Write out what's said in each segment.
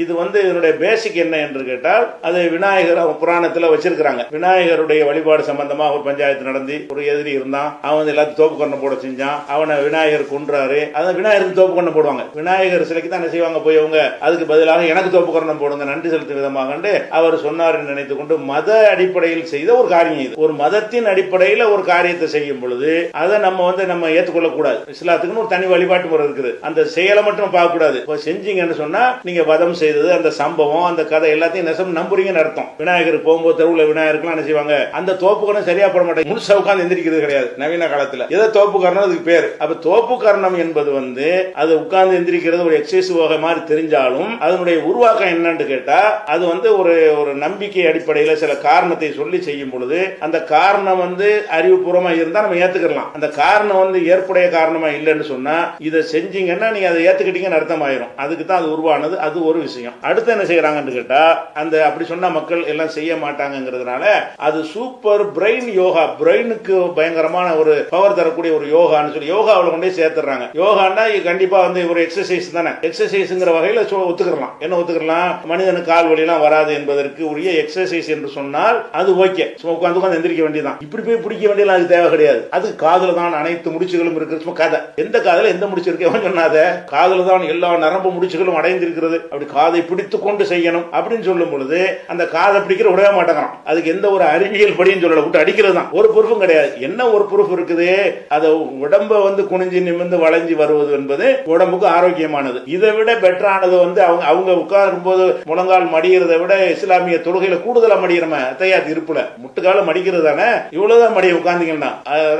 இது வந்து இதனுடைய பேசிக் என்ன என்று கேட்டால் அது விநாயகர் அவங்க புராணத்தில் வச்சிருக்கிறாங்க. விநாயகருடைய வழிபாடு சம்பந்தமா ஒரு பஞ்சாயத்து நடந்து ஒரு எதிரி இருந்தான் அவன் வந்து எல்லாத்தையும் தோப்பு கொண்டு போட செஞ்சான் அவனை விநாயகர் கொன்றாரு. அதை விநாயகருக்கு தோப்பு கொண்டு போடுவாங்க. விநாயகர் சிலைக்கு தான் செய்வாங்க போய் அவங்க அதுக்கு பதிலாக எனக்கு தோப்பு கொண்டு போடுங்க நன்றி செலுத்தும் விதமாக அவர் சொன்னார் என்று நினைத்துக் கொண்டு மத அடிப்படையில் செய்த ஒரு காரியம் இது. ஒரு மதத்தின் அடிப்படையில் ஒரு காரியத்தை செய்யும் பொழுது அதை நம்ம வந்து நம்ம ஏற்றுக்கொள்ள கூடாது இஸ்லாத்துக்குன்னு ஒரு தனி வழிபாட்டு முறை இருக்குது. அந்த செயலை மட்டும் பார்க்கக்கூடாது. இப்போ செஞ்சீங்கன்னு சொன்னா நீங்க வதம் செய்தது அந்த சம்பவம் அந்த கதை எல்லாத்தையும் நெசம் நம்புறீங்கன்னு அர்த்தம். விநாயகர் போகும்போது தெருவுல விநாயகருக்குலாம் என்ன செய்வாங்க? அந்த தோப்புக்கரணம் சரியா போட மாட்டாங்க. முழுசா உட்காந்து எந்திரிக்கிறது கிடையாது நவீன காலத்துல. ஏதோ தோப்புக்கரணம் அதுக்கு பேர். அப்ப தோப்புக்கரணம் என்பது வந்து அது உட்கார்ந்து எந்திரிக்கிறது ஒரு எக்ஸசைஸ் வகை மாதிரி தெரிஞ்சாலும் அதனுடைய உருவாக்கம் என்னன்னு கேட்டா அது வந்து ஒரு ஒரு நம்பிக்கை அடிப்படையில் சில காரணத்தை சொல்லி செய்யும் பொழுது அந்த காரணம் வந்து அறிவுபூர்வமா இருந்தா நம்ம ஏத்துக்கலாம் அந்த காரணம் வந்து ஏற்புடைய காரணமா இல்லைன்னு சொன்னா இதை செஞ்சீங்கன்னா நீங்க அதை ஏத்துக்கிட்டீங்கன்னு அர்த்தம் ஆயிரும் அதுக்கு தான் அது உருவானது. அது ஒரு விஷயம். அடுத்து என்ன செய்யறாங்கன்னு கேட்டா அந்த அப்படி சொன்னா மக்கள் எல்லாம் செய்ய மாட்டாங்கிறதுனால அது சூப்பர் பிரெயின் யோகா. பிரெயினுக்கு பயங்கரமான ஒரு பவர் தரக்கூடிய ஒரு யோகான்னு சொல்லி யோகாவில் கொண்டே சேர்த்துறாங்க யோகான்னா கண்டிப்பா வந்து ஒரு எக்ஸசைஸ் தானே. எக்ஸசைஸ்ங்கிற வகையில் ஒத்துக்கலாம் என்ன ஒத்துக்கலாம் மனிதனுக்கு கால் வழியெல்லாம் வராது என்பதற்கு உரிய எக்ஸசைஸ் என்று சொன்னால் அது ஓகே. சும்மா உட்காந்து உட்காந்து எந்திரிக்க வேண்டியதான் இப்படி போய் பிடிக்க வேண்டியலாம் அது தேவை கிடையாது. அது காதுல தான் அனைத்து முடிச்சுகளும் இருக்கிற சும்மா கதை. எந்த காதுல எந்த முடிச்சு இருக்கு சொன்னாத? காதுல தான் எல்லா நரம்பு முடிச்சுகளும் அடைந்திருக்கிறது. அப்படி காதை பிடித்து கொண்டு செய்யணும் அப்படின்னு சொல்லும் பொழுது அந்த காதை பிடிக்கிற விடவே மாட்டேங்கிறான். அதுக்கு எந்த ஒரு அறிவியல் படியும் சொல்லல விட்டு அடிக்கிறது தான். ஒரு பொறுப்பும் கிடையாது. என்ன ஒரு ப்ரூஃப் இருக்குது? அதை உடம்ப வந்து குனிஞ்சு நிமிர்ந்து வளைஞ்சு வருவது என்பது உடம்புக்கு ஆரோக்கியமானது. இதை விட பெட்டரானது வந்து அவங்க அவங்க உட்காரும் போது முழங்கால் மடிகிறதை விட இஸ்லாமிய தொழுகையில கூடுதலா மடிக்கிறோம அத்தையாத்து இருப்புல. முட்டுக்கால மடிக்கிறது தானே? இவ்வளவுதான் மடிய உட்கார்ந்தீங்கன்னா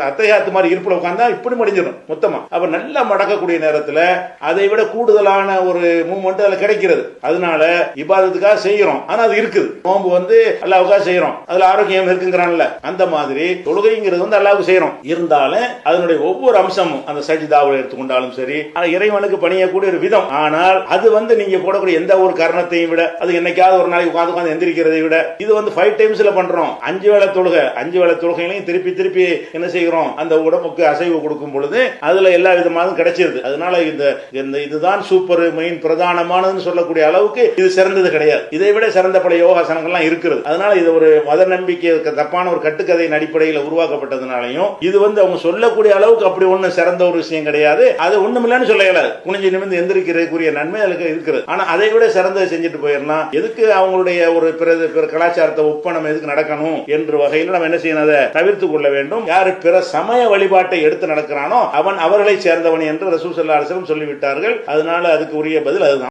அத்தையாத்து மாதிரி இருப்புல உட்கார்ந்தா இப்படி மடிஞ்சிடும் மொத்தமா. அப்ப நல்லா மடக்கக்கூடிய நேரத்துல அதை விட கூடுதலான ஒரு மூமெண்ட் அதுல கிடைக்கிறது. அதனால இபாதத்துக்காக செய்யறோம் ஆனா அது இருக்குது. நோன்பு வந்து அல்லாவுக்காக செய்யறோம் அதுல ஆரோக்கியம் இருக்குங்கிறான்ல. அந்த மாதிரி தொழுகைங்கிறது வந்து அல்லாவுக்கு செய்யறோம் இருந்தாலும் அதனுடைய ஒவ்வொரு அம்சமும் அந்த சஜிதாவில் எடுத்துக்கொண்டாலும் சரி இறைவனுக்கு பணியக்கூடிய ஒரு விதம். ஆனால் அது வந்து நீங்க போடக்கூடிய எந்த ஒரு காரணத்தையும் விட அது என்னைக்காவது ஒரு நாளைக்கு உட்காந்து உட்காந்து எந்திரிக்கிறதை விட இது வந்து ஃபைவ் டைம்ஸ்ல பண்றோம். அஞ்சு வேளை தொழுகை அஞ்சு வேளை தொழுகைகளையும் திருப்பி திருப்பி என்ன செய்கிறோம்? அந்த உடம்புக்கு அசைவு கொடுக்கும் பொழுது அதுல எல்லா விதமானதும் கிடைச்சிருது. அதனால இந்த இந்த இதுதான் சூப்பர் மெயின் பிரதானமானதுன்னு சொல்லக்கூடிய அளவுக்கு இது சிறந்தது கிடையாது. இதை விட சிறந்த பல யோகாசனங்கள்லாம் இருக்கிறது. அதனால இது ஒரு மத நம்பிக்கை தப்பான ஒரு கட்டுக்கதையின் அடிப்படையில் உருவாக்கப்பட்டதுனாலையும் இது வந்து அவங்க சொல்லக்கூடிய அளவுக்கு அப்படி ஒன்றும் சிறந்த ஒரு விஷயம் கிடையாது. அது ஒண்ணுமில்லன்னு சொல்ல இயலாது குனிஞ்சு நிமிர்ந்து எந்திரிக்கிறதுக்குரிய நன்மை அதுக்கு இருக்கிறது. ஆனா அதை விட சிறந்ததை செஞ்சுட்டு போயிடலாம். எதுக்கு அவங்களுடைய ஒரு பிற பிற கலாச்சாரத்தை ஒப்பனம் எதுக்கு நடக்கணும் என்ற வகையில் நம்ம என்ன செய்யணும்? அதை தவிர்த்து கொள்ள வேண்டும். யார் பிற சமய வழிபாட்டை எடுத்து நடக்கிறானோ அவன் அவர்களை சேர்ந்தவன் என்று ரசூல் சல்லா சொல்லிவிட்டார்கள். அதனால அதுக்கு உரிய பதில் அதுதான்.